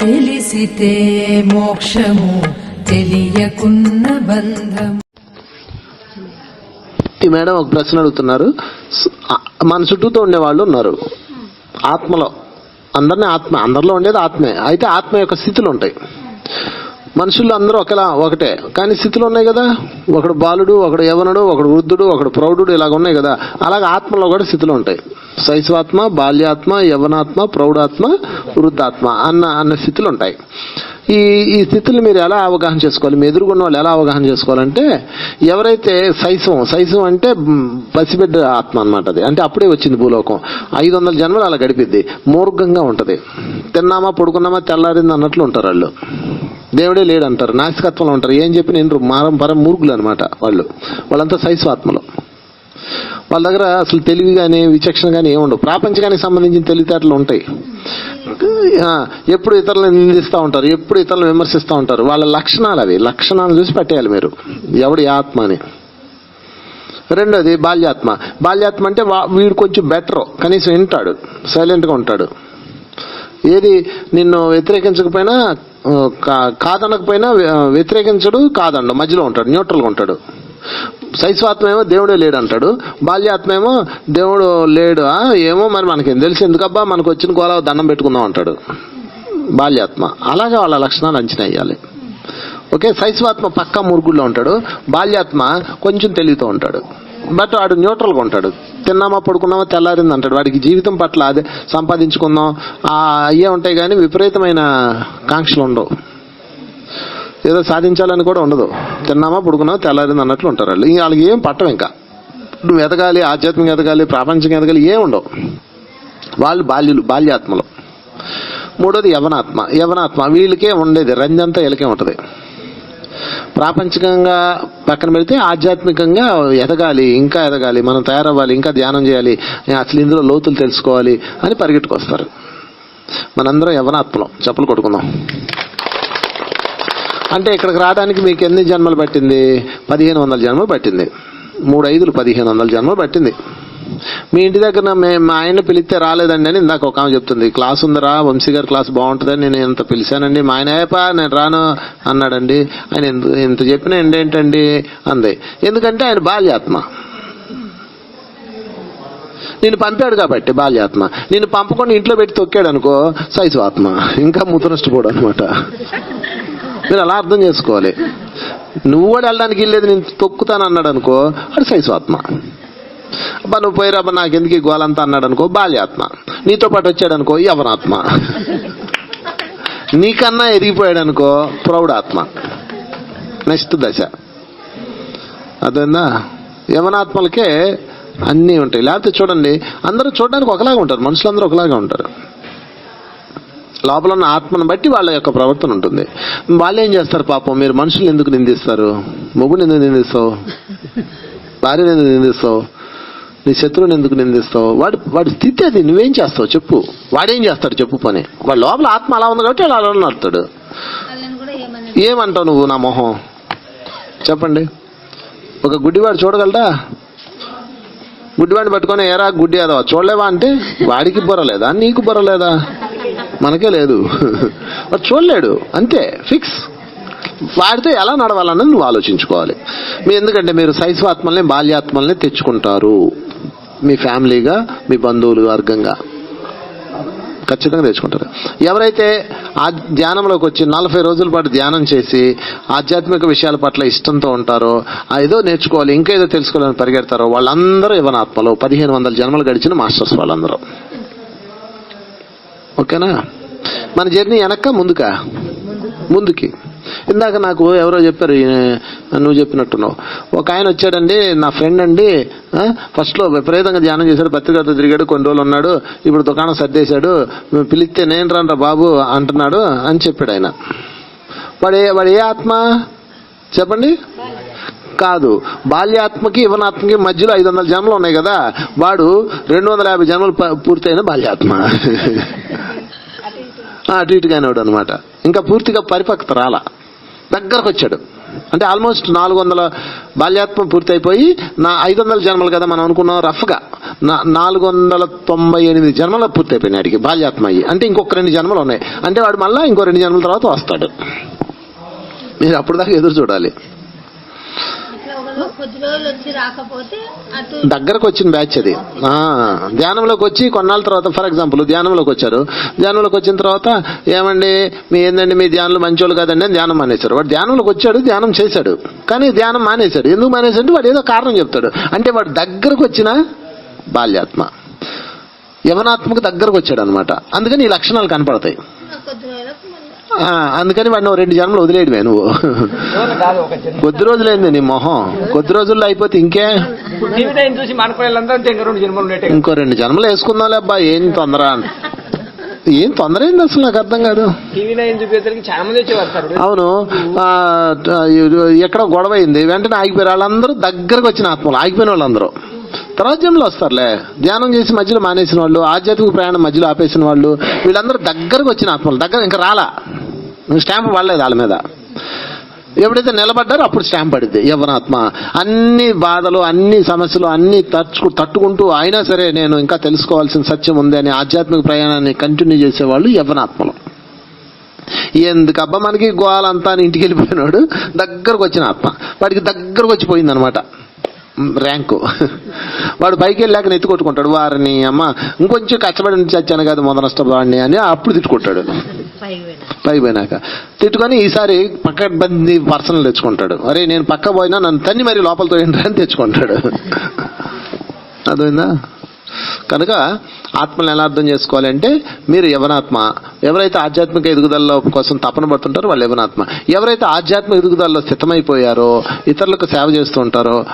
తెలిసితే మోక్షము తెలియకున్న బంధము. ఈ మేడం ఒక ప్రశ్న అడుగుతున్నారు. మన చుట్టూతో ఉండేవాళ్ళు ఉన్నారు. ఆత్మలో. అందరినీ ఆత్మ అందరిలో ఉండేది ఆత్మే. అయితే ఆత్మ యొక్క స్థితులు ఉంటాయి. మనుషులు అందరూ ఒకలా ఒకటే. కానీ స్థితులు ఉన్నాయి కదా. ఒకడు బాలుడు ఒకడు యవనుడు ఒకడు వృద్ధుడు ఒకడు ప్రౌఢుడు ఇలాగ ఉన్నాయి కదా. అలాగే ఆత్మలో కూడా స్థితులు ఉంటాయి. శైశవాత్మ బాల్యాత్మ యవనాత్మ ప్రౌఢాత్మ వృద్ధాత్మ అన్న అన్న స్థితులు ఉంటాయి. ఈ ఈ స్థితులు మీరు ఎలా అవగాహన చేసుకోవాలి? మీ ఎదురుగున్న వాళ్ళు ఎలా అవగాహన చేసుకోవాలంటే ఎవరైతే శైశవం శైశవం అంటే పసిబిడ్డ ఆత్మ అన్నమాట అది. అంటే అప్పుడే వచ్చింది భూలోకం. ఐదు వందల జన్మలు అలా గడిపిద్ది. మూర్ఘంగా ఉంటది. తిన్నామా పడుకున్నామా తెల్లారింది అన్నట్లు ఉంటారు వాళ్ళు. దేవుడే లేడు అంటారు నాసికత్వంలో ఉంటారు. ఏం చెప్పి నేను మారం పరం మూర్ఖులు అనమాట వాళ్ళు. వాళ్ళంతా సైస్వాత్మలు. వాళ్ళ దగ్గర అసలు తెలివి కానీ విచక్షణ కానీ ఏముండవు ప్రాపంచకానికి సంబంధించిన తెలివితేటలు ఉంటాయి. ఎప్పుడు ఇతరులను నిందిస్తూ ఉంటారు ఎప్పుడు ఇతరులను విమర్శిస్తూ ఉంటారు. వాళ్ళ లక్షణాలు అవి. లక్షణాలు చూసి పెట్టేయాలి మీరు. ఎవడి ఆత్మ అని. రెండోది బాల్యాత్మ. బాల్యాత్మ అంటే వా- వీడు కొంచెం బెటర్ కనీసం వింటాడు. సైలెంట్గా ఉంటాడు. ఏది నిన్ను వ్యతిరేకించకపోయినా కాదనకపోయినా వ్యతిరేకించడు కాదండు. మధ్యలో ఉంటాడు న్యూట్రల్గా ఉంటాడు. శైస్వాత్మ ఏమో దేవుడే లేడు అంటాడు బాల్యాత్మ ఏమో దేవుడు లేడు. ఆ, ఏమో మరి మనకేం తెలిసి. ఎందుకబ్బా మనకు వచ్చిన గోలా దండం పెట్టుకుందాం అంటాడు. బాల్యాత్మ. అలాగే వాళ్ళ లక్షణాలు అంచనా వేయాలి. ఓకే శైస్వాత్మ పక్కా మురుగుల్లో ఉంటాడు. బాల్యాత్మ కొంచెం తెలివితో ఉంటాడు. బట్ వాడు న్యూట్రల్గా ఉంటాడు. తిన్నామా పడుకున్నామా తెల్లారింది అంటాడు. వాడికి జీవితం పట్ల అదే సంపాదించుకుందాం. ఆ అయ్యే ఉంటాయి కానీ విపరీతమైన కాంక్షలు ఉండవు. ఏదో సాధించాలని కూడా ఉండదు. తిన్నామా పడుకున్నామా తెల్లారింది అన్నట్లు ఉంటారు వాళ్ళు. వాళ్ళకి ఏం పట్టం ఇంకా. నువ్వు ఎదగాలి ఆధ్యాత్మిక ఎదగాలి ప్రాపంచిక ఎదగాలి ఏం ఉండవు. వాళ్ళు బాల్యులు బాల్యాత్మలు. మూడోది యవనాత్మ. యవనాత్మ వీళ్ళకే ఉండేది రంజంతా వీళ్ళకే ఉంటుంది. ప్రాపంచికంగా పక్కన పెడితే ఆధ్యాత్మికంగా ఎదగాలి ఇంకా ఎదగాలి మనం తయారవ్వాలి ఇంకా ధ్యానం చేయాలి అసలు ఇందులో లోతులు తెలుసుకోవాలి అని పరిగెట్టుకొస్తారు. మనందరం యవనాత్మలం చెప్పులు కొట్టుకుందాం. అంటే ఇక్కడికి రావడానికి మీకు ఎన్ని జన్మలు పట్టింది? పదిహేను వందల జన్మలు పట్టింది. మూడు ఐదులు పదిహేను వందల జన్మలు పట్టింది. మీ ఇంటి దగ్గర మే- మా ఆయన పిలిస్తే రాలేదండి అని ఇందాక ఒక ఆమె చెప్తుంది. క్లాస్ ఉందరా వంశీ గారి క్లాస్ బాగుంటుందని నేను ఇంత పిలిచానండి. మా ఆయన ఏపా నేను రాను అన్నాడండి. ఆయన ఎంత ఇంత చెప్పిన ఏంటండి? అంది. ఎందుకంటే ఆయన బాల్యాత్మ. నేను పంపాడు కాబట్టి బాల్యాత్మ. నేను పంపకుండా ఇంట్లో పెట్టి తొక్కాడు అనుకో సైజు ఆత్మ. ఇంకా ముతనష్టపోడు అనమాట మీరు అలా అర్థం చేసుకోవాలి. నువ్వు కూడా వెళ్ళడానికి వెళ్ళేది నేను తొక్కుతాను అన్నాడు అనుకో అది సైజు ఆత్మ. అబ్బా నువ్వు పోయిరాబా నాకు ఎందుకు ఈ గోలంతా అన్నాడు అనుకో బాల్యాత్మ. నీతో పాటు వచ్చాడు అనుకో యవనాత్మ. నీకన్నా ఎదిగిపోయాడు అనుకో ప్రౌఢాత్మ. నెక్స్ట్ దశ. అదేందా? యవనాత్మలకే అన్నీ ఉంటాయి. లేకపోతే చూడండి అందరూ చూడడానికి ఒకలాగా ఉంటారు. మనుషులందరూ ఒకలాగా ఉంటారు. లోపల ఉన్న ఆత్మను బట్టి వాళ్ళ యొక్క ప్రవర్తన ఉంటుంది. వాళ్ళు ఏం చేస్తారు పాపం? మీరు మనుషులు ఎందుకు నిందిస్తారు? మొగుడు ఎందుకు నిందిస్తావు? భార్యను ఎందుకు నిందిస్తావు? నీ శత్రువుని ఎందుకు నిందిస్తావు? వాడు వాడి స్థితి అది నువ్వేం చేస్తావు? చెప్పు. వాడేం చేస్తాడు చెప్పు పని. వాడి లోపల ఆత్మ అలా ఉంది కాబట్టి వాడు అలా నడుతాడు ఏమంటావు నువ్వు నా మొహం? చెప్పండి. ఒక గుడ్డివాడు చూడగలరా గుడ్డివాడిని పట్టుకొని ఏరా గుడ్డి అదవా చూడలేవా అంటే వాడికి బుర్రలేదా నీకు బుర్రలేదా మనకే లేదు. వాడు చూడలేడు. అంతే. ఫిక్స్. వాడితో ఎలా నడవాలన్నది నువ్వు ఆలోచించుకోవాలి. మీ ఎందుకంటే మీరు శైశవాత్మల్ని బాల్యాత్మల్ని తెచ్చుకుంటారు. మీ ఫ్యామిలీగా మీ బంధువులు వర్గంగా. ఖచ్చితంగా తెచ్చుకుంటారు. ఎవరైతే ఆ ధ్యానంలోకి వచ్చి నలభై రోజుల పాటు ధ్యానం చేసి ఆధ్యాత్మిక విషయాల పట్ల ఇష్టంతో ఉంటారో ఏదో నేర్చుకోవాలి ఇంకా ఏదో తెలుసుకోవాలని పరిగెడతారో వాళ్ళందరూ యవనాత్మలు పదిహేను వందల జన్మలు గడిచిన మాస్టర్స్ వాళ్ళందరూ. ఓకేనా? మన జర్నీ వెనక్క ముందుకా? ముందుకి. ఇందాక నాకు ఎవరో చెప్పారు నువ్వు చెప్పినట్టున్నావు. ఒక ఆయన వచ్చాడండి నా ఫ్రెండ్ అండి ఫస్ట్లో విపరీతంగా ధ్యానం చేశాడు పత్రికతో తిరిగాడు కొన్ని రోజులు ఉన్నాడు ఇప్పుడు దుకాణం సర్దేశాడు పిలిస్తే నేను రాను బాబు అంటున్నాడు అని చెప్పాడు ఆయన. వాడు ఏ వాడు ఏ ఆత్మ? చెప్పండి. కాదు బాల్యాత్మకి యువనాత్మకి మధ్యలో ఐదు వందల జన్మలు ఉన్నాయి కదా వాడు రెండు వందల యాభై జన్మలు ప- పూర్తయిన బాల్యాత్మ. అటు ఇటుగానే వాడు అనమాట ఇంకా పూర్తిగా పరిపక్వత రాలా. దగ్గరకు వచ్చాడు అంటే ఆల్మోస్ట్ నాలుగు వందల బాల్యాత్మ పూర్తయిపోయి నా ఐదు వందల జన్మలు కదా మనం అనుకున్నాం రఫ్గా. నా నాలుగు వందల తొంభై ఎనిమిది జన్మలు పూర్తయిపోయినాయి వాడికి బాల్యాత్మ అయ్యి. అంటే ఇంకొక రెండు జన్మలు ఉన్నాయి. అంటే వాడు మళ్ళీ ఇంకో రెండు జన్మల తర్వాత వస్తాడు. మీరు అప్పుడు దాకా ఎదురు చూడాలి. కొద్ది రోజులు వచ్చి రాకపోతే అటు దగ్గరకు వచ్చిన బ్యాచ్ అది. ధ్యానంలోకి వచ్చి కొన్నాళ్ళ తర్వాత ఫర్ ఎగ్జాంపుల్ ధ్యానంలోకి వచ్చారు. ధ్యానంలోకి వచ్చిన తర్వాత ఏమండి మీ ఏందండి మీ ధ్యానంలో మంచోళ్ళు కాదండి అని ధ్యానం మానేశారు. వాడు ధ్యానంలోకి వచ్చాడు ధ్యానం చేశాడు. కానీ ధ్యానం మానేశాడు. ఎందుకు మానేశాడు? వాడు ఏదో కారణం చెప్తాడు. అంటే వాడు దగ్గరకు వచ్చిన బాల్యాత్మ. యవనాత్మకు దగ్గరకు వచ్చాడు అనమాట అందుకని ఈ లక్షణాలు కనపడతాయి కొద్ది రోజులకు మళ్ళీ ఆ, అందుకని వాడిని రెండు జన్మలు వదిలేయడమే నువ్వు. కొద్ది రోజులైంది నీ మొహం. కొద్ది రోజుల్లో అయిపోతే ఇంకే? ఇంకా రెండు జన్మలు వేసుకుందాంలే అబ్బా ఏం తొందర? ఏం తొందర ఏంది అసలు నాకు అర్థం కాదు. అవును. ఎక్కడ గొడవ అయింది. వెంటనే ఆగిపోయారు. వాళ్ళందరూ దగ్గరకు వచ్చిన ఆత్మలు. ఆగిపోయిన వాళ్ళందరూ. తర్వాత వస్తారులే. ధ్యానం చేసి మధ్యలో మానేసిన వాళ్ళు ఆధ్యాత్మిక ప్రయాణం మధ్యలో ఆపేసిన వాళ్ళు వీళ్ళందరూ దగ్గరకు వచ్చిన ఆత్మలు. దగ్గర ఇంకా రాలా. స్టాంప్ పడలేదు వాళ్ళ మీద. ఎప్పుడైతే నిలబడ్డారో అప్పుడు స్టాంప్ పడింది యవనాత్మ అన్ని బాధలు అన్ని సమస్యలు అన్ని తట్టుకు తట్టుకుంటూ అయినా సరే నేను ఇంకా తెలుసుకోవాల్సిన సత్యం ఉంది అని ఆధ్యాత్మిక ప్రయాణాన్ని కంటిన్యూ చేసేవాళ్ళు యవనాత్మలు ఎందుకబ్బా మనకి గోవాలంతా అని ఇంటికి వెళ్ళిపోయినాడు. దగ్గరకు వచ్చిన ఆత్మ. వాడికి దగ్గరకు వచ్చిపోయింది అనమాట ర్యాంకు. వాడు పైకి వెళ్ళాక నెత్తి కొట్టుకుంటాడు. వారిని అమ్మ ఇంకొంచెం కష్టపడి చచ్చాను కదా మొదనష్టవాడిని అని అప్పుడు తిట్టుకుంటాడు. పై పోయినాక. తిట్టుకొని ఈసారి పక్క బంది పర్సనల్ తెచ్చుకుంటాడు. అరే నేను పక్క పోయినా నన్ను తన్ని మరి లోపలతో ఏంటని అని తెచ్చుకుంటాడు. అదైందా కనుక ఆత్మను ఎలా అర్థం చేసుకోవాలంటే మీరు యవనాత్మ. ఎవరైతే ఆధ్యాత్మిక ఎదుగుదల కోసం తపన పడుతుంటారో వాళ్ళు యవనాత్మ. ఎవరైతే ఆధ్యాత్మిక ఎదుగుదలలో స్థితమైపోయారో ఇతరులకు సేవ చేస్తూ ఉంటారో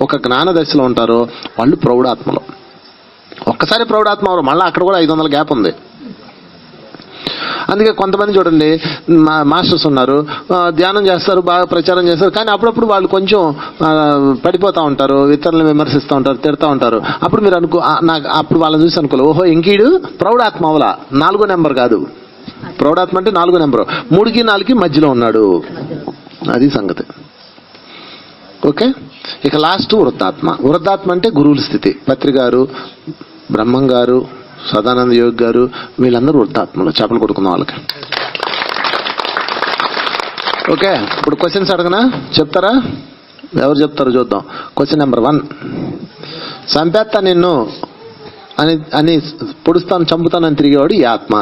ఒక జ్ఞాన దశలో ఉంటారో వాళ్ళు ప్రౌఢాత్మలు. ఒక్కసారి ప్రౌఢాత్మ అవరు. మళ్ళీ అక్కడ కూడా ఐదు వందల గ్యాప్ ఉంది. అందుకే కొంతమంది చూడండి మా మాస్టర్స్ ఉన్నారు ధ్యానం చేస్తారు బాగా ప్రచారం చేస్తారు కానీ అప్పుడప్పుడు వాళ్ళు కొంచెం పడిపోతూ ఉంటారు ఇతరులను విమర్శిస్తూ ఉంటారు తిడతా ఉంటారు. అప్పుడు మీరు అనుకో నాకు అప్పుడు వాళ్ళని చూసి అనుకోలేదు ఓహో ఇంకీడు ప్రౌఢాత్మ అవలా నాలుగో నెంబర్ కాదు. ప్రౌఢాత్మ అంటే నాలుగో నెంబర్. మూడుకి నాలుగుకి మధ్యలో ఉన్నాడు. అది సంగతి. ఓకే? ఇక లాస్ట్ వృద్ధాత్మ. వృద్ధాత్మ అంటే గురువుల స్థితి. పత్రి గారు బ్రహ్మం గారు సదానంద యోగి గారు వీళ్ళందరూ వృద్ధాత్మలు చేపలు కొడుకున్న వాళ్ళకి. ఓకే ఇప్పుడు క్వశ్చన్స్ అడగనా? చెప్తారా? ఎవరు చెప్తారు చూద్దాం. క్వశ్చన్ నెంబర్ వన్ చంపేస్తా నిన్ను అని అని పొడుస్తాను చంపుతానని తిరిగేవాడు ఈ ఆత్మ.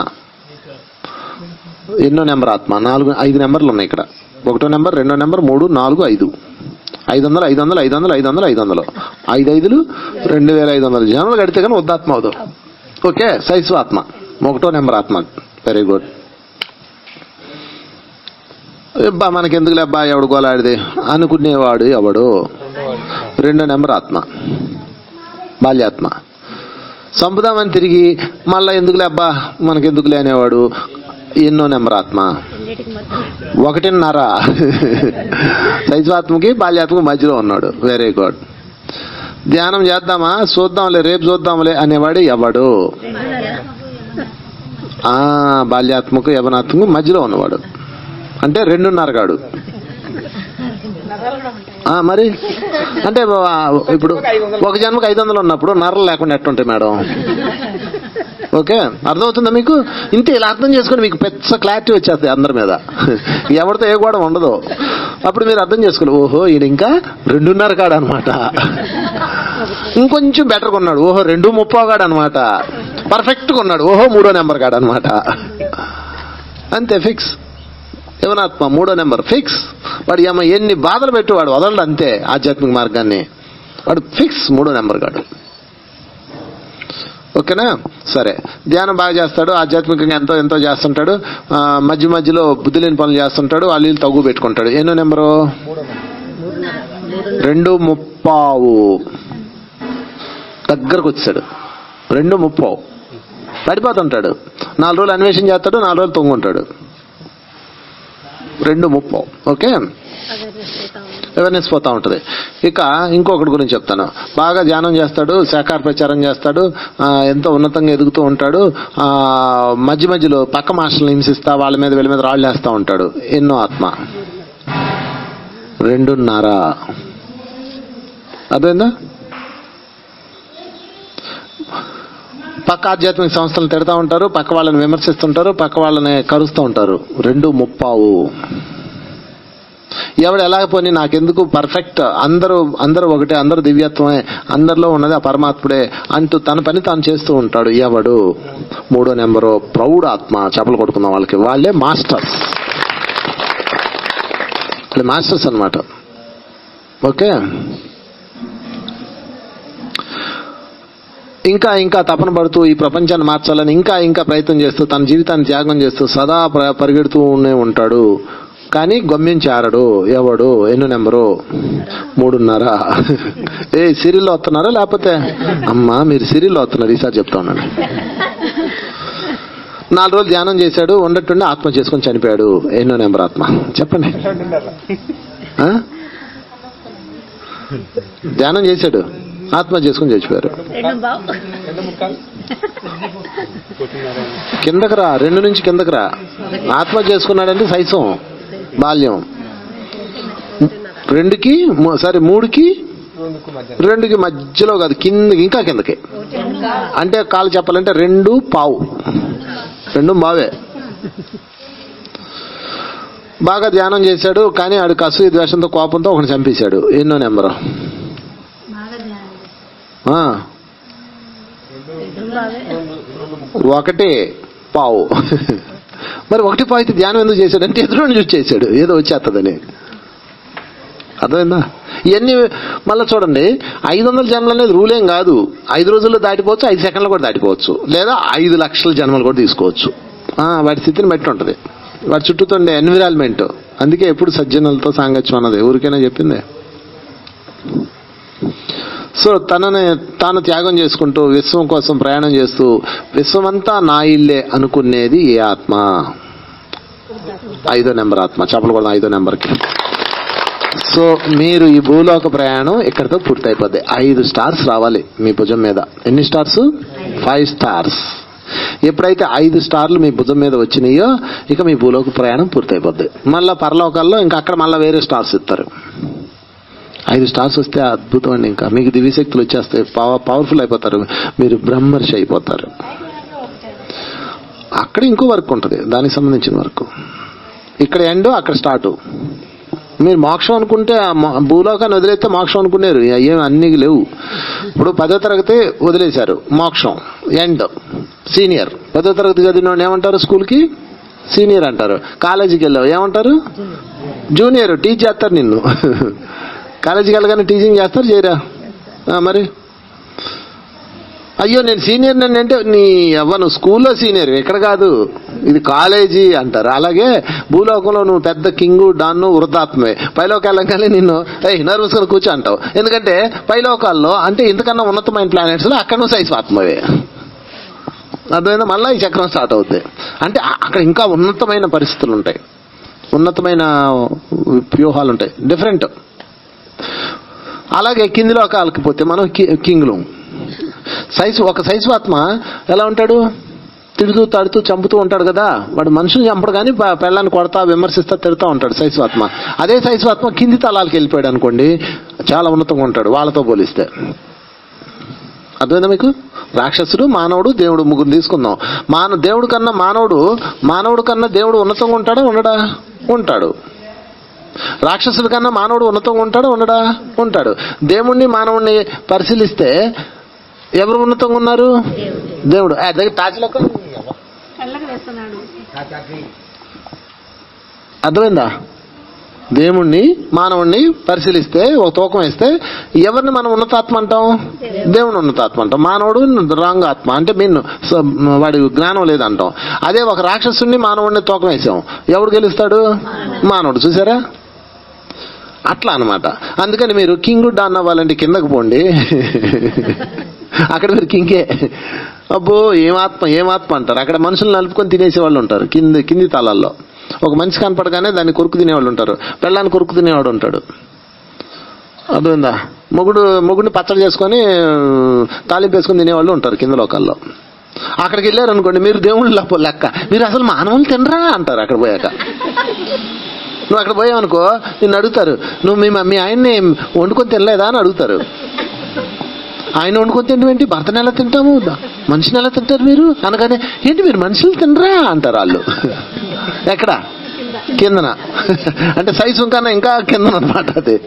ఎన్నో నెంబర్ ఆత్మ? నాలుగు ఐదు నెంబర్లు ఉన్నాయి ఇక్కడ. ఒకటో నెంబర్ రెండో నెంబర్ మూడు నాలుగు ఐదు. ఐదు వందలు ఐదు వందలు ఐదు వందలు ఐదు వందలు ఐదు వందలు ఐదు ఐదులు రెండు వేల ఐదు వందలు జనాలు కడితే కానీ వద్దాత్మ అవుతావు ఓకే సైజు ఆత్మ. ఒకటో నెంబర్ ఆత్మ. వెరీ గుడ్ బా మనకెందుకులే అబ్బా ఎవడు గోలాడిది అనుకునేవాడు ఎవడు? రెండో నెంబర్ ఆత్మ. బాల్యాత్మ. చంపుదామని తిరిగి మళ్ళా ఎందుకులే అబ్బా మనకి ఎందుకులే అనేవాడు? ఎన్నో నెంబర్ ఆత్మ. ఒకటిన్నర. శైశవాత్మకి బాల్యాత్మకి మధ్యలో ఉన్నాడు. వెరీ గుడ్ ధ్యానం చేద్దామా? చూద్దాంలే రేపు చూద్దాంలే అనేవాడు ఎవడు? ఆ బాల్యాత్మకు యవనాత్మకు మధ్యలో ఉన్నవాడు. అంటే రెండున్నర గాడు ఆ, మరి? అంటే ఇప్పుడు ఒక జన్మకు ఐదు వందలు ఉన్నప్పుడు నరలు లేకుండా ఎట్టుంటాయి మేడం? ఓకే? అర్థమవుతుందా మీకు? ఇంతే ఇలా అర్థం చేసుకుని మీకు పెద్ద క్లారిటీ వచ్చేస్తుంది అందరి మీద. ఎవరితో ఏ గోడ ఉండదు. అప్పుడు మీరు అర్థం చేసుకోవాలి ఓహో ఈయన ఇంకా రెండున్నర కాడు అనమాట ఇంకొంచెం బెటర్గా ఉన్నాడు ఓహో రెండు ముప్పో కాడు అనమాట పర్ఫెక్ట్గా ఉన్నాడు ఓహో మూడో నెంబర్ కాడు అనమాట అంతే ఫిక్స్ యవనాత్మ మూడో నెంబర్ ఫిక్స్ వాడు ఏమో ఎన్ని బాధలు పెట్టి వాడు వదలడు అంతే ఆధ్యాత్మిక మార్గాన్ని. వాడు ఫిక్స్ మూడో నెంబర్ కాడు. ఓకేనా? సరే. ధ్యానం బాగా చేస్తాడు. ఆధ్యాత్మికంగా ఎంతో ఎంతో చేస్తుంటాడు. మధ్య మధ్యలో బుద్ధి లేని పనులు చేస్తుంటాడు. వాళ్ళు తగ్గు పెట్టుకుంటాడు. ఎన్నో నెంబరు? రెండు ముప్పావు. దగ్గరకు వచ్చాడు. రెండు ముప్పావు. పడిపోతుంటాడు. నాలుగు రోజులు అన్వేషణ చేస్తాడు. నాలుగు రోజులు తొంగుంటాడు. రెండు ముప్పావు. ఓకే? అవేర్నెస్ పోతా ఉంటుంది. ఇక ఇంకొకటి గురించి చెప్తాను. బాగా ధ్యానం చేస్తాడు శాఖార ప్రచారం చేస్తాడు ఎంతో ఉన్నతంగా ఎదుగుతూ ఉంటాడు మధ్య మధ్యలో పక్క మాస్టర్లు హింసిస్తా వాళ్ళ మీద వీళ్ళ మీద రాళ్ళు వేస్తూ ఉంటాడు. ఎన్నో ఆత్మ. రెండున్నర. అదేందా పక్క ఆధ్యాత్మిక సంస్థలను తిడతా ఉంటారు పక్క వాళ్ళని విమర్శిస్తుంటారు పక్క వాళ్ళని కరుస్తూ ఉంటారు. రెండు ముప్పావు. ఎవడు ఎలా పోని నాకెందుకు పర్ఫెక్ట్ అందరూ అందరూ ఒకటే అందరూ దివ్యత్వమే అందరిలో ఉన్నది ఆ పరమాత్ముడే అంటూ తన పని తాను చేస్తూ ఉంటాడు. ఎవడు? మూడో నెంబరు ప్రౌఢ ఆత్మ చేపలు కొడుకున్న వాళ్ళకి. వాళ్ళే మాస్టర్స్. వాళ్ళు మాస్టర్స్ అన్నమాట. ఓకే? ఇంకా ఇంకా తపన పడుతూ ఈ ప్రపంచాన్ని మార్చాలని ఇంకా ఇంకా ప్రయత్నం చేస్తూ తన జీవితాన్ని త్యాగం చేస్తూ సదా పరిగెడుతూనే ఉంటాడు. కానీ గమ్యం చేరడు ఎవడు? ఎన్నో నెంబరు? మూడున్నర. ఏ సిరిల్లో వస్తున్నారా లేకపోతే? అమ్మా మీరు సిరిల్లో వస్తున్నారు. ఈసారి చెప్తా ఉన్నాను. నాలుగు రోజులు ధ్యానం చేశాడు. ఉండట్టుండి ఆత్మ చేసుకొని చనిపోయాడు. ఎన్నో నెంబర్ ఆత్మ. చెప్పండి? ధ్యానం చేశాడు. ఆత్మ చేసుకుని చచ్చిపోయారు. కిందకి రా. రెండు నుంచి కిందకి రా. ఆత్మ చేసుకున్నాడంటే సైసం. బాల్యం. రెండుకి సారీ మూడుకి రెండుకి మధ్యలో కాదు కిందకి ఇంకా కిందకి. అంటే కాలు చెప్పాలంటే రెండు పావు. రెండు బావే. బాగా ధ్యానం చేశాడు కానీ ఆడు కసు ద్వేషంతో కోపంతో ఒకటి చంపేశాడు. ఎన్నో నెంబరు. ఒకటి పావు. మరి ఒకటి పావు ధ్యానం ఎందుకు చేశాడు? అంటే ఎదురు చూసి చేశాడు. ఏదో వచ్చేస్తుందని అర్థమైందా? ఇవన్నీ మళ్ళీ చూడండి. ఐదు వందల జన్మలు అనేది రూలేం కాదు. ఐదు రోజుల్లో దాటిపోవచ్చు ఐదు సెకండ్లు కూడా దాటిపోవచ్చు. లేదా ఐదు లక్షల జన్మలు కూడా తీసుకోవచ్చు. వాటి స్థితిని బట్టి ఉంటుంది. వాటి చుట్టూతో ఉండే ఎన్విరాన్మెంట్ అందుకే ఎప్పుడు సజ్జనులతో సాంగత్యం అన్నది. ఊరికైనా చెప్పిందే? సో తనని తాను త్యాగం చేసుకుంటూ విశ్వం కోసం ప్రయాణం చేస్తూ విశ్వమంతా నా ఇల్లే అనుకునేది ఏ ఆత్మ. ఐదో నెంబర్ ఆత్మ. చెప్పలు కూడా ఐదో నెంబర్కి. సో మీరు ఈ భూలోక ప్రయాణం ఇక్కడితో పూర్తయిపోద్ది. ఐదు స్టార్స్ రావాలి మీ భుజం మీద. ఎన్ని స్టార్స్? Five stars. ఎప్పుడైతే ఐదు స్టార్లు మీ భుజం మీద వచ్చినాయో ఇక మీ భూలోక ప్రయాణం పూర్తయిపోద్ది. మళ్ళా పరలోకాల్లో ఇంకా అక్కడ మళ్ళీ వేరే స్టార్స్ ఇస్తారు. ఐదు స్టార్స్ వస్తే అద్భుతం అండి ఇంకా. మీకు దివ్యశక్తులు వచ్చేస్తాయి. పవర్ పవర్ఫుల్ అయిపోతారు. మీరు బ్రహ్మర్షి అయిపోతారు. అక్కడ ఇంకో వర్క్ ఉంటుంది దానికి సంబంధించిన వర్క్. ఇక్కడ ఎండ్ అక్కడ స్టార్ట్. మీరు మోక్షం అనుకుంటే ఆ భూలోకాన్ని వదిలేస్తే మోక్షం అనుకున్నారు ఏం అన్ని లేవు. ఇప్పుడు పదో తరగతి వదిలేశారు మోక్షం. ఎండ్. సీనియర్. పదో తరగతి చదివిన ఏమంటారు స్కూల్కి? సీనియర్ అంటారు. కాలేజీకి వెళ్ళావు ఏమంటారు? జూనియర్ టీచ్ చేస్తారు నిన్ను. కాలేజీకి వెళ్ళగానే టీచింగ్ చేస్తారు చేయరా? మరి? అయ్యో నేను సీనియర్ నన్ను అంటే నీ అవ్వ నువ్వు స్కూల్లో సీనియర్ ఇక్కడ కాదు. ఇది కాలేజీ అంటారు. అలాగే భూలోకంలో నువ్వు పెద్ద కింగు డాన్ను వృద్ధాత్మే. పైలోకి వెళ్ళగానే నిన్ను ఏయ్ నర్వస్కొని కూర్చో అంటావు. ఎందుకంటే పైలోకాల్లో అంటే ఇంతకన్నా ఉన్నతమైన ప్లానెట్స్లో అక్కడ నువ్వు సైస్వాత్మవే. అర్థమైందా? మళ్ళీ ఈ చక్రం స్టార్ట్ అవుతుంది అంటే అక్కడ ఇంకా ఉన్నతమైన పరిస్థితులు ఉంటాయి. ఉన్నతమైన వ్యూహాలు ఉంటాయి డిఫరెంట్ అలాగే కింది లోకాలకి పోతే మనం కి- కింగ్లు. సైజు ఒక సైజు ఆత్మ ఎలా ఉంటాడు? తిడుతూ తడుతూ చంపుతూ ఉంటాడు కదా. వాడు మనుషులు చంపడు కానీ పెళ్ళాన్ని కొడతా విమర్శిస్తా తిడతా ఉంటాడు సైజు ఆత్మ. అదే సైజు ఆత్మ కింది తలాలకి వెళ్ళిపోయాడు అనుకోండి చాలా ఉన్నతంగా ఉంటాడు వాళ్ళతో పోలిస్తే. అర్థమైందా మీకు? రాక్షసుడు మానవుడు దేవుడు ముగ్గురు తీసుకుందాం. మాన దేవుడు కన్నా మానవుడు మానవుడు కన్నా దేవుడు ఉన్నతంగా ఉంటాడా ఉండడా? ఉంటాడు. రాక్షసుడి కన్నా మానవుడు ఉన్నతంగా ఉంటాడా ఉండడా? ఉంటాడు. దేవుణ్ణి మానవుణ్ణి పరిశీలిస్తే ఎవరు ఉన్నతంగా ఉన్నారు? దేవుడు. ఆ, దగ్గర తాజ్లకు అర్థమైందా? దేవుణ్ణి మానవుణ్ణి పరిశీలిస్తే ఒక తూకం వేస్తే ఎవరిని మనం ఉన్నతాత్మ అంటాం? దేవుని ఉన్నతాత్మ అంటాం. మానవుడు రాంగ్ ఆత్మ. అంటే మీన్ వాడి జ్ఞానం లేదంటాం. అదే ఒక రాక్షసుని మానవుడిని తూకం వేసాం. ఎవడు గెలుస్తాడు? మానవుడు. చూసారా? అట్లా అన్నమాట. అందుకని మీరు కింగ్ డాన్ అవ్వాలంటే కిందకు పోండి. అక్కడ మీరు కింగే. అబ్బో ఏమాత్మ ఏమాత్మ అంటారు? అక్కడ మనుషులు నలుపుకొని తినేసే వాళ్ళు ఉంటారు కింది కింది తలాల్లో ఒక మనిషి కనపడగానే దాన్ని కొరుకు తినేవాళ్ళు ఉంటారు. పెళ్ళాన్ని కొరుకు తినేవాడు ఉంటాడు. అర్థమైందా? మొగుడు మొగుడిని పచ్చడి చేసుకొని తాలింపు వేసుకొని తినేవాళ్ళు ఉంటారు కింద లోకాల్లో. అక్కడికి వెళ్ళారు అనుకోండి మీరు దేవుళ్ళు లెక్క. మీరు అసలు మానవులు తినరా అంటారు అక్కడ పోయాక. నువ్వు అక్కడ పోయావనుకో నిన్ను అడుగుతారు. నువ్వు మీ మీ ఆయన్ని వండుకొని తినలేదా అని అడుగుతారు. ఆయన వండుకొని తినడం ఏంటి? భర్తను ఎలా తింటాము? మనిషిని ఎలా తింటారు మీరు? అనగానే ఏంటి మీరు మనుషులు తినరా? అంటారు వాళ్ళు. ఎక్కడ? కిందన. అంటే సైజు కన్నా ఇంకా కిందన అనమాట అది.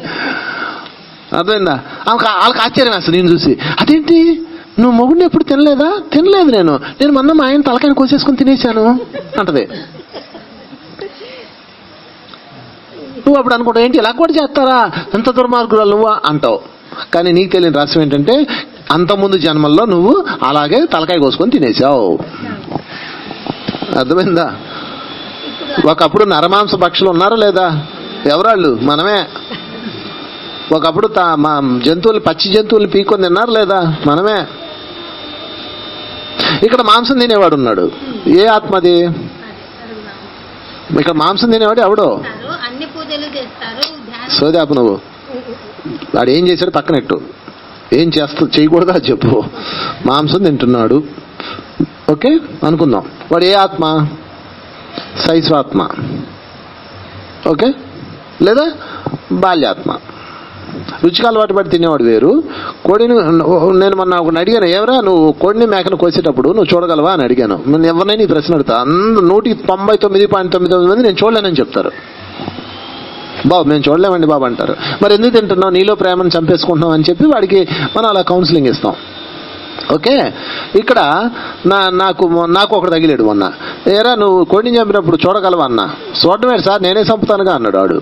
అర్థమైందా? ఆమెకు వాళ్ళకి ఆశ్చర్యం అసలు నేను చూసి. అదేంటి? నువ్వు మొగుడిని ఎప్పుడు తినలేదా? తినలేదు నేను. నేను మొన్న మా ఆయన తలకాయని కోసేసుకొని తినేశాను. అంటది. నువ్వు అప్పుడు అనుకుంటావు ఏంటి ఇలా కూడా చేస్తారా? ఎంత దుర్మార్గురాలు నువ్వు? అంటావు. కానీ నీకు తెలియని రహస్యం ఏంటంటే అంత ముందు జన్మల్లో నువ్వు అలాగే తలకాయ కోసుకొని తినేసావు. అర్థమైందా? ఒకప్పుడు నరమాంస పక్షులు ఉన్నారా లేదా? ఎవరాళ్ళు? మనమే. ఒకప్పుడు తా- మా జంతువులు పచ్చి జంతువులు పీక్కొని తిన్నారు లేదా? మనమే. ఇక్కడ మాంసం తినేవాడు ఉన్నాడు. ఏ ఆత్మది ఇక్కడ మాంసం తినేవాడు ఎవడో? అన్ని పూజలు చేస్తారు సోదాపు నువ్వు. వాడు ఏం చేశాడు పక్కనెట్టు ఏం చేస్తా చేయకూడదు అది చెప్పు. మాంసం తింటున్నాడు. ఓకే? అనుకుందాం. వాడు ఏ ఆత్మ? శైస్వాత్మ. ఓకే? లేదా బాల్యాత్మ. రుచికి అలవాటు పడి తినేవాడు వేరు. కోడిని నేను మొన్న ఒకటి అడిగాను ఎవరా నువ్వు కోడిని మేకను కోసేటప్పుడు నువ్వు చూడగలవా? అని అడిగాను. నేను ఎవరినైనా ఈ ప్రశ్న అడుగుతా. అందరు నూటికి తొంభై తొమ్మిది పాయింట్ తొమ్మిది తొమ్మిది మంది నేను చూడలేనని చెప్తారు. బాబు మేము చూడలేమండి బాబు అంటారు. మరి ఎందుకు తింటున్నావు? నీలో ప్రేమను చంపేసుకుంటున్నావు అని చెప్పి వాడికి మనం అలా కౌన్సిలింగ్ ఇస్తాం. ఓకే? ఇక్కడ నా నాకు నాకు ఒకటి తగిలేడు మొన్న. ఏరా నువ్వు కోడిని చంపినప్పుడు చూడగలవా అన్న. చూడటమే సార్ నేనే చంపుతానుగా అన్నాడు వాడు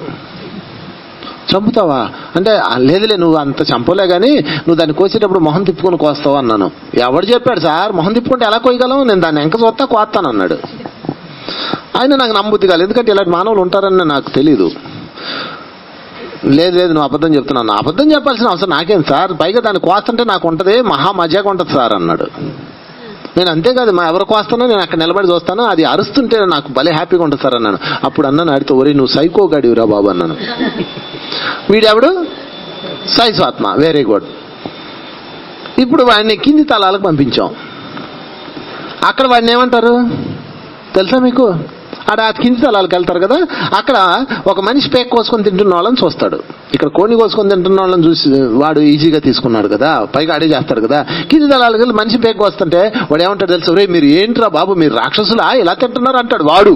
చంపుతావా? అంటే లేదులే నువ్వు అంత చంపలే కానీ నువ్వు దాన్ని కోసేటప్పుడు మొహం తిప్పుకొని కోస్తావు? అన్నాను. ఎవడు చెప్పాడు సార్ మొహం తిప్పుకుంటే ఎలా కోయగలం నేను దాన్ని ఎంక చూస్తా కోస్తాను అన్నాడు. ఆయన నాకు నమ్మబుద్ధి కాదు ఎందుకంటే ఇలాంటి మానవులు ఉంటారని నాకు తెలీదు. లేదు లేదు నువ్వు అబద్ధం చెప్తున్నాను అబద్ధం చెప్పాల్సిన అవసరం నాకేం సార్? పైగా దాన్ని కోస్తుంటే నాకు ఉంటుంది మహా మజాగా ఉంటుంది సార్ అన్నాడు. నేను అంతేకాదు మా ఎవరు కోస్తానో నేను అక్కడ నిలబడి చూస్తాను అది అరుస్తుంటే నాకు భలే హ్యాపీగా ఉంటుంది సార్ అన్నాను. అప్పుడు అన్నాను అడిగితే ఒరే నువ్వు సైకో గడివిరా బాబు అన్నాను. వీడెవడు? సైస్వాత్మ. వెరీ గుడ్ ఇప్పుడు వాడిని కింది తలాలకు పంపించాం. అక్కడ వాడిని ఏమంటారు? తెలుసా మీకు? ఆడ ఆ కింది వెళ్తారు కదా అక్కడ ఒక మనిషి పేక్ కోసుకొని తింటున్న వాళ్ళని చూస్తాడు. ఇక్కడ కోడిని కోసుకొని తింటున్న వాళ్ళని చూసి వాడు ఈజీగా తీసుకున్నాడు కదా పైగా అడే చేస్తాడు కదా. కింది దళాలు వెళ్ళి మనిషి పేక్ వస్తుంటే వాడు ఏమంటాడు తెలుసు రే మీరు ఏంట్రా బాబు మీరు రాక్షసులా? ఇలా తింటున్నారు? అంటాడు వాడు.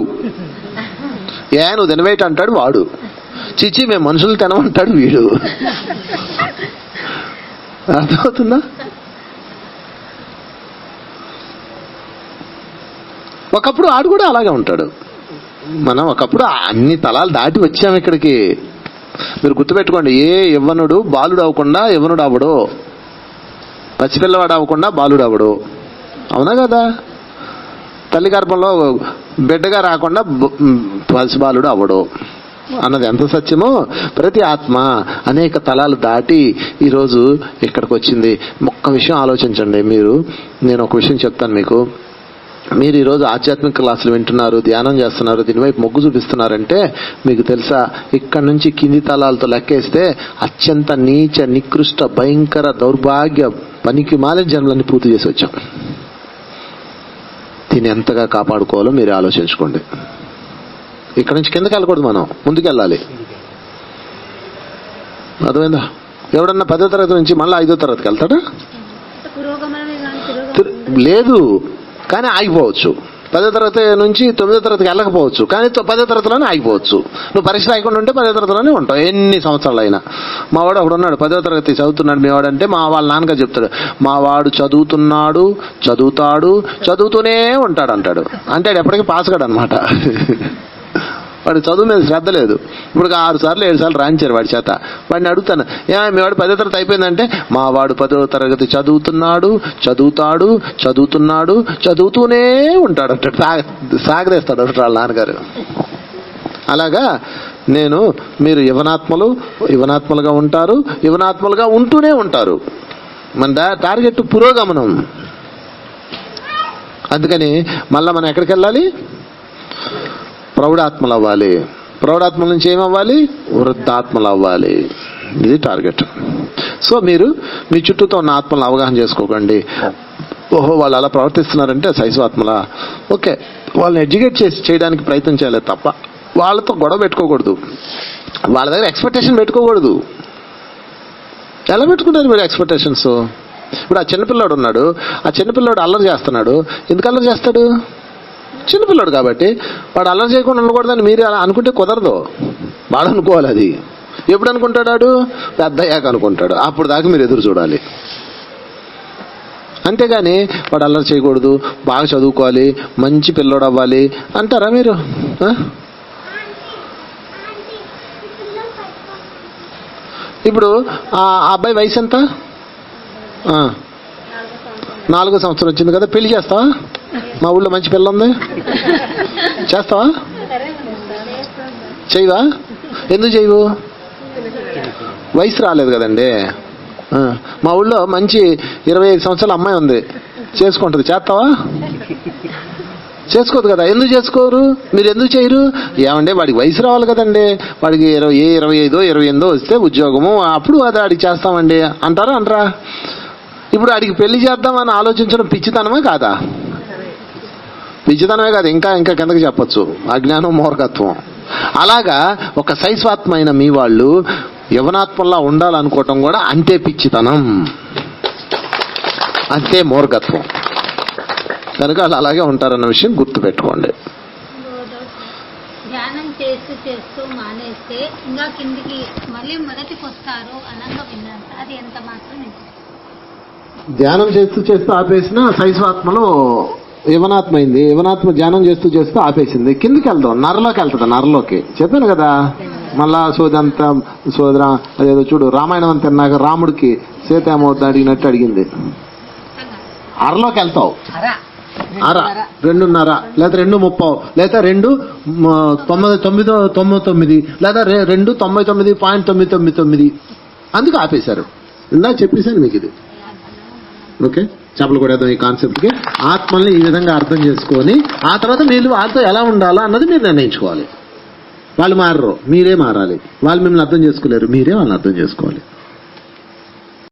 ఏ నువ్వు తినవేట? అంటాడు వాడు. చిచి మేము మనుషులు తినమంటాడు వీడు. అర్థమవుతుందా? ఒకప్పుడు ఆడు కూడా అలాగే ఉంటాడు. మనం ఒకప్పుడు అన్ని తలాలు దాటి వచ్చాం ఇక్కడికి. మీరు గుర్తుపెట్టుకోండి ఏ యవ్వనుడు బాలుడు అవ్వకుండా యవ్వనుడు అవ్వడు. పసిపిల్లవాడు అవ్వకుండా బాలుడు అవ్వడు. అవునా కదా? తల్లి గర్భంలో బిడ్డగా రాకుండా బ- పసిబాలుడు అవ్వడు. అన్నది ఎంత సత్యమో? ప్రతి ఆత్మ అనేక తలాలు దాటి ఈరోజు ఇక్కడికి వచ్చింది. ఒక్క విషయం ఆలోచించండి మీరు. నేను ఒక విషయం చెప్తాను మీకు. మీరు ఈరోజు ఆధ్యాత్మిక క్లాసులు వింటున్నారు ధ్యానం చేస్తున్నారు దీనివైపు మొగ్గు చూపిస్తున్నారంటే మీకు తెలుసా ఇక్కడ నుంచి కింది తలాలతో లెక్కేస్తే అత్యంత నీచ నికృష్ట భయంకర దౌర్భాగ్య పనికి మాలిన జన్మలన్నీ పూర్తి చేసి వచ్చాం. దీన్ని ఎంతగా కాపాడుకోవాలో మీరు ఆలోచించుకోండి. ఇక్కడ నుంచి కిందకి వెళ్ళకూడదు మనం ముందుకెళ్ళాలి. అర్థమైందా? ఎవడన్నా పదో తరగతి నుంచి మళ్ళీ ఐదో తరగతికి వెళ్తాడా? లేదు. కానీ ఆగిపోవచ్చు. పదో తరగతి నుంచి తొమ్మిదో తరగతికి వెళ్ళకపోవచ్చు. కానీ పదో తరగతిలోనే ఆగిపోవచ్చు. నువ్వు పరీక్ష రాయకుండా ఉంటే పదో తరగతిలోనే ఉంటావు. ఎన్ని సంవత్సరాలు అయినా మా వాడు ఒకడు ఉన్నాడు పదో తరగతి చదువుతున్నాడు. మీ వాడు అంటే మా వాళ్ళ నాన్నగారు చెప్తాడు మా వాడు చదువుతున్నాడు చదువుతాడు చదువుతూనే ఉంటాడు అంటాడు. అంటే ఎప్పటికీ పాస్ కాడు అనమాట వాడు చదువు మీద శ్రద్ధ లేదు. ఇప్పుడు ఆరు సార్లు ఏడు సార్లు రాయించారు వాడి చేత. వాడిని అడుగుతాను ఏ మీ వాడు పదో తరగతి అయిపోయిందంటే? మా వాడు పదో తరగతి చదువుతున్నాడు చదువుతాడు చదువుతున్నాడు చదువుతూనే ఉంటాడు అంటాడు. సాగ సాగదేస్తాడు అంటాడు వాళ్ళ నాన్నగారు. అలాగా నేను మీరు యువనాత్మలు యువనాత్మలుగా ఉంటారు యువనాత్మలుగా ఉంటూనే ఉంటారు. మన దా- టార్గెట్ పురోగమనం. అందుకని మళ్ళా మనం ఎక్కడికి వెళ్ళాలి ప్రౌఢాత్మలు అవ్వాలి ప్రౌఢాత్మల నుంచి ఏమవ్వాలి? వృద్ధాత్మలు అవ్వాలి ఇది టార్గెట్. సో మీరు మీ చుట్టూతో ఉన్న ఆత్మలను అవగాహన చేసుకోకండి. ఓహో వాళ్ళు అలా ప్రవర్తిస్తున్నారంటే శైశవాత్మలా ఓకే వాళ్ళని ఎడ్యుకేట్ చేసి చేయడానికి ప్రయత్నం చేయాలి తప్ప వాళ్ళతో గొడవ పెట్టుకోకూడదు. వాళ్ళ దగ్గర ఎక్స్పెక్టేషన్ పెట్టుకోకూడదు. ఎలా పెట్టుకుంటారు మీరు ఎక్స్పెక్టేషన్స్? ఇప్పుడు ఆ చిన్నపిల్లాడు ఉన్నాడు. ఆ చిన్నపిల్లాడు అల్లరి చేస్తున్నాడు. ఎందుకు అల్లరి చేస్తాడు? చిన్నపిల్లడు కాబట్టి వాడు అల్లరి చేయకుండా ఉండకూడదని మీరు అలా అనుకుంటే కుదరదు. వాడు అనుకోవాలి అది. ఎప్పుడు అనుకుంటాడు వాడు? పెద్ద అయ్యాక అనుకుంటాడు. అప్పుడు దాకా మీరు ఎదురు చూడాలి. అంతేగాని వాడు అల్లరి చేయకూడదు బాగా చదువుకోవాలి మంచి పిల్లోడు అవ్వాలి అంటారా మీరు? ఆ? ఇప్పుడు ఆ అబ్బాయి వయసు ఎంత? ఆ. నాలుగో సంవత్సరం వచ్చింది కదా పెళ్ళి చేస్తావా? మా ఊళ్ళో మంచి పిల్ల ఉంది. చేస్తావా? చేయవా? ఎందుకు చేయవు? వయసు రాలేదు కదండి. మా ఊళ్ళో మంచి ఇరవై ఐదు సంవత్సరాల అమ్మాయి ఉంది. చేసుకుంటుంది. చేస్తావా? చేసుకోదు కదా. ఎందుకు చేసుకోరు? మీరు ఎందుకు చేయరు? ఏమంటే వాడికి వయసు రావాలి కదండి. వాడికి ఇరవై ఏ ఇరవై ఐదో ఇరవై ఎనిమిదో వస్తే ఉద్యోగము. అప్పుడు అది వాడికి చేస్తామండి. అంటారా అంటారా ఇప్పుడు వాడికి పెళ్ళి చేద్దామని ఆలోచించడం పిచ్చితనమే కాదా? పిచ్చితనమే కాదు ఇంకా ఇంకా కిందకి చెప్పొచ్చు. అజ్ఞానం మూర్ఖత్వం. అలాగా ఒక శైస్వాత్మైన మీ వాళ్ళు యవనాత్మలా ఉండాలనుకోవటం కూడా అంతే పిచ్చితనం. అంతే మూర్ఖత్వం. కనుక వాళ్ళు అలాగే ఉంటారన్న విషయం గుర్తుపెట్టుకోండి. ధ్యానం చేస్తూ చేస్తూ మానేస్తే ఇంకా కిందికి మళ్ళీ మొదటికి వస్తారు అనంగా విన్నాను అది ఎంత మాత్రం నిజం. ధ్యానం చేస్తూ చేస్తూ ఆపేసిన శైస్వాత్మలో యవనాత్మ అయింది యవనాత్మ ధ్యానం చేస్తూ చేస్తూ ఆపేసింది. కిందికి వెళ్దాం నరలోకి వెళ్తుంది? నరలోకి. చెప్పాను కదా మళ్ళా సోదంతా సోదర అదేదో చూడు రామాయణం అంతా తిన్నాక రాముడికి సీత ఏమవుతుంది అడిగినట్టు అడిగింది. అరలోకి వెళ్తావు. అర. రెండున్నర. లేదా రెండు ముప్పావు. లేదా రెండు తొమ్మిది తొమ్మిదో తొంభై తొమ్మిది లేదా రెండు తొంభై తొమ్మిది పాయింట్ తొమ్మిది తొమ్మిది తొమ్మిది. అందుకు ఆపేశారు. ఇందాక చెప్పేశాను మీకు ఇది. ఓకే? చేపలు కొడేద్దాం ఈ కాన్సెప్ట్కి. ఆత్మల్ని ఈ విధంగా అర్థం చేసుకొని ఆ తర్వాత మీరు వాళ్ళతో ఎలా ఉండాలా అన్నది మీరు నిర్ణయించుకోవాలి. వాళ్ళు మారరు మీరే మారాలి. వాళ్ళు మిమ్మల్ని అర్థం చేసుకోలేరు మీరే వాళ్ళని అర్థం చేసుకోవాలి.